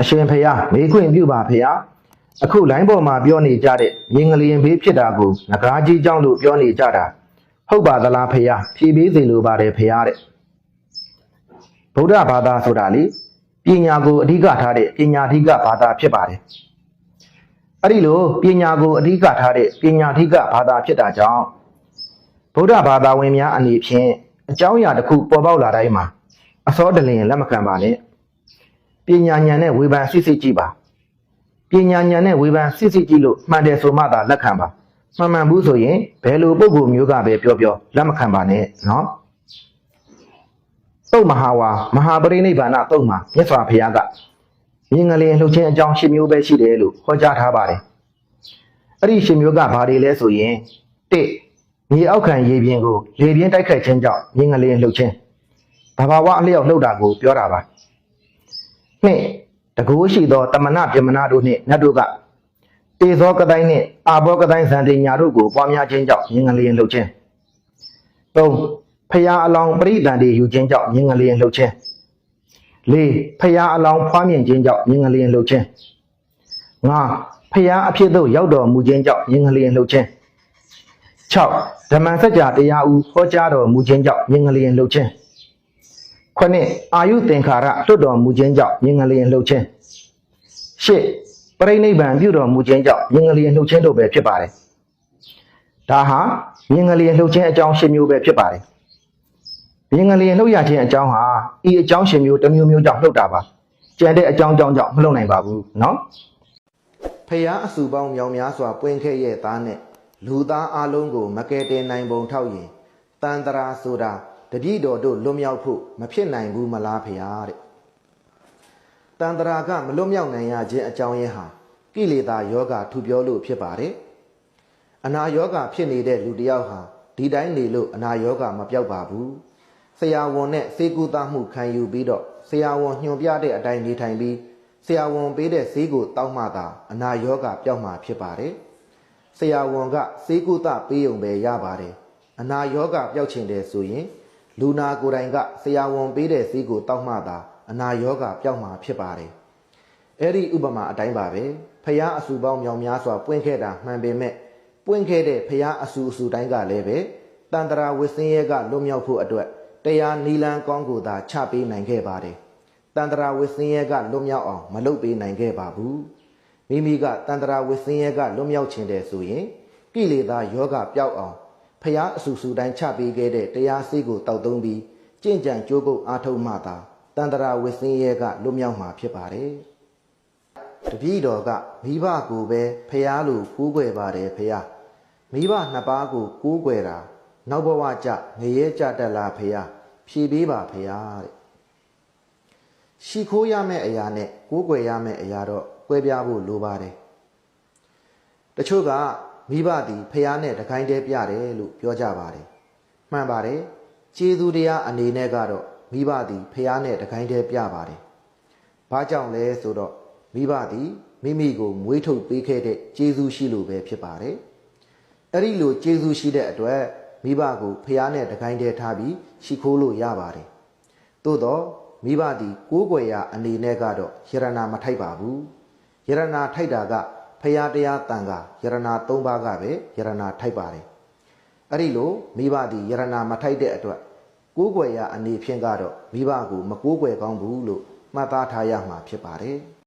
အရှင်ဖရာမေးခွင့်ပြုပါဖရာအခုလိုင်းပေါ်မှာပြောနေကြတဲ့မြင်ကလေးဘေးဖြစ်တာကိုငကားကြီးကြောင့်လို့ပြောနေကြတာဟုတ်ပါသလားဖရာဖြေပေးစေလိုပါတယ်ဖရာတဲ့ဗုဒ္ဓဘာသာဆိုတာလေပညာကိုအဓိကထားတဲ့ပညာအဓိကဘာသာဖြစ်ပါတယ်အဲ့ဒီလိုပညာကိုအဓိကထားတဲ့ပညာအဓိကဘာသာဖြစ်တာကြောင့်ဗုဒ္ဓဘာသာဝင်များအနေဖြင့်အကြောင်းအရာတစ်ခုပေါ်ပေါက်လာတိုင်းမှာအစောတလင်လက်မခံပါနဲ့ ပညာဉာဏ်နဲ့ဝေဖန်စစ်စစ်ကြည့်ပါပညာဉာဏ်နဲ့ဝေဖန်စစ်စစ်ကြည့်လို့မှန်တယ်ဆိုမှသာလက်ခံပါမှန်မှန်ဘူးဆိုရင်ဘယ်လိုပုံကိုမျိုးကပဲပြောပြောလက်မခံပါနဲ့နော်သုတ်မဟာဝါမဟာပရိနိဗ္ဗာန်သုတ်မှာမြတ်စွာဘုရားကမြင်ငလျင်လှုပ်ခြင်းအကြောင်း၈မျိုးပဲရှိတယ်လို့ဟောကြားထားပါတယ်အဲ့ဒီ၈မျိုးကဘာတွေလဲဆိုရင်၁မြေအောက်ခံရေပြင်ကိုလေပြင်းတိုက်ခတ်ခြင်းကြောင့်မြင်ငလျင်လှုပ်ခြင်းဘာဘာဝအလျောက်လှုပ်တာကိုပြောတာပါ နှင့်တကူရှိသောတမနာပြမနာတို့နှင့်နတ်တို့ကတေသောကတိုင်းနှင့်အာဘောကတိုင်းဇန်တိညာတို့ကိုပွားများခြင်းကြောင့်မြင်ငလျင်လှုပ်ခြင်း၃ဖျားအလောင်းပရိဒန်တွေယူခြင်းကြောင့်မြင်ငလျင်လှုပ်ခြင်း၄ဖျားအလောင်းဖွားမြင်ခြင်းကြောင့်မြင်ငလျင်လှုပ်ခြင်း၅ဖျားအဖြစ်သို့ရောက်တော်မူခြင်းကြောင့်မြင်ငလျင်လှုပ်ခြင်း၆ဓမ္မစကြာတရားဦးဟောကြားတော်မူခြင်းကြောင့်မြင်ငလျင်လှုပ်ခြင်း ခုနှစ်အာယုသင်္ခါရလွတ်တော်မူခြင်းကြောင့်မြင်ငလျင်လှုပ်ခြင်းရှစ်ပရိနိဗ္ဗာန်ပြုတော်မူခြင်းကြောင့်မြင်ငလျင်လှုပ်ခြင်းတို့ပဲဖြစ်ပါတယ်ဒါဟာမြင်ငလျင်လှုပ်ခြင်းအကြောင်းရှင်းမျိုးပဲဖြစ်ပါတယ်မြင်ငလျင်လှုပ်ရခြင်းအကြောင်းဟာဤအကြောင်းရှင်းမျိုးတစ်မျိုးမျိုးကြောင့်လှုပ်တာပါကျန်တဲ့အကြောင်းကြောင့်ကြောင့်မလှုပ်နိုင်ပါဘူးเนาะဖျားအစုပေါင်းမြောင်များစွာပွင့်ခဲ့ရဲ့သားနဲ့လူသားအလုံးကိုမကယ်တင်နိုင်ပုံထောက်ရင်တန်တရာဆိုတာ တပည့်တော်တို့လွတ်မြောက်ဖို့မဖြစ်နိုင်ဘူးမလားဖျားတဲ့တန်တရာကမလွတ်မြောက်နိုင်ရခြင်းအကြောင်းရင်းဟာကိလေသာယောဂထူပြောလို့ဖြစ်ပါတယ်အနာယောဂဖြစ်နေတဲ့လူတစ်ယောက်ဟာဒီတိုင်းနေလို့အနာယောဂမပြောက်ပါဘူးဆရာဝန်နဲ့စေကူသားမှုခံယူပြီးတော့ဆရာဝန်ညွှန်ပြတဲ့အတိုင်းနေထိုင်ပြီးဆရာဝန်ပေးတဲ့ဈေးကိုတောင်းမှသာအနာယောဂပျောက်မှာဖြစ်ပါတယ်ဆရာဝန်ကဈေးကူသပေးုံပဲရပါတယ်အနာယောဂပျောက်ချင်တယ်ဆိုရင် လူနာကိုယ်တိုင်ကဆရာဝန်ပေးတဲ့ဈေးကိုတောက်မှသာအနာယောဂပျောက်မှာဖြစ်ပါတယ်။အဲ့ဒီဥပမာအတိုင်းပါပဲ။ဖျားအဆူပေါင်းမြောင်များစွာပွင့်ခဲ့တာမှန်ပေမဲ့ပွင့်ခဲ့တဲ့ဖျားအဆူအဆူတိုင်းကလည်းပဲတန်တရာဝစ်စင်းရဲကလွတ်မြောက်ဖို့အတွက်တရားနီလန်းကောင်းကိုသာချပေးနိုင်ခဲ့ပါတယ်။တန်တရာဝစ်စင်းရဲကလွတ်မြောက်အောင်မလုပ်ပေးနိုင်ခဲ့ပါဘူး။မိမိကတန်တရာဝစ်စင်းရဲကလွတ်မြောက်ခြင်းတဲ့ဆိုရင်ကိလေသာယောဂပျောက်အောင် ဖျားအဆူဆူတိုင်းချပေးခဲ့တဲ့တရားစီးကိုတောက်သုံးပြီးကြင့်ကြံကြိုးကုပ်အားထုတ်မှသာတန်တရာဝစ်စင်းရဲကလွတ်မြောက်မှာဖြစ်ပါတယ်။တပည့်တော်ကမိဘကိုပဲဖျားလိုကိုးကွယ်ပါတယ်ဖျားမိဘနှစ်ပါးကိုကိုးကွယ်တာနောက်ဘဝကြငရဲကြတတ်လားဖျားဖြေပေးပါဖျားတဲ့။ရှ िख ိုးရမယ့်အရာနဲ့ကိုးကွယ်ရမယ့်အရာတော့ကွဲပြားဖို့လိုပါတယ်။တချို့က မိဘသည်ဖះနဲ့တခိုင်းတဲပြတယ်လို့ပြောကြပါတယ်။မှန်ပါတယ်။ကျေးဇူးတရားအနေနဲ့ကတော့မိဘသည်ဖះနဲ့တခိုင်းတဲပြပါတယ်။ဘာကြောင့်လဲဆိုတော့မိဘသည်မိမိကိုမွေးထုတ်ပေးခဲ့တဲ့ကျေးဇူးရှိလို့ပဲဖြစ်ပါတယ်။အဲ့ဒီလိုကျေးဇူးရှိတဲ့အတွက်မိဘကိုဖះနဲ့တခိုင်းတဲထားပြီးရှိခိုးလို့ရပါတယ်။သို့တော့မိဘသည်ကိုးကွယ်ရာအနေနဲ့ကတော့ယရနာမထိုက်ပါဘူး။ယရနာထိုက်တာက ဖရာတရားတန်ခါယရနာ၃ပါးကပဲယရနာထိုက်ပါတယ်အဲ့ဒီလိုမိဘသည်ယရနာမထိုက်တဲ့အတွက်ကိုးကွယ်ရာအနေဖြင့်ကတော့မိဘကိုမကိုးကွယ်ကောင်းဘူးလို့မှတ်သားထားရမှာဖြစ်ပါတယ်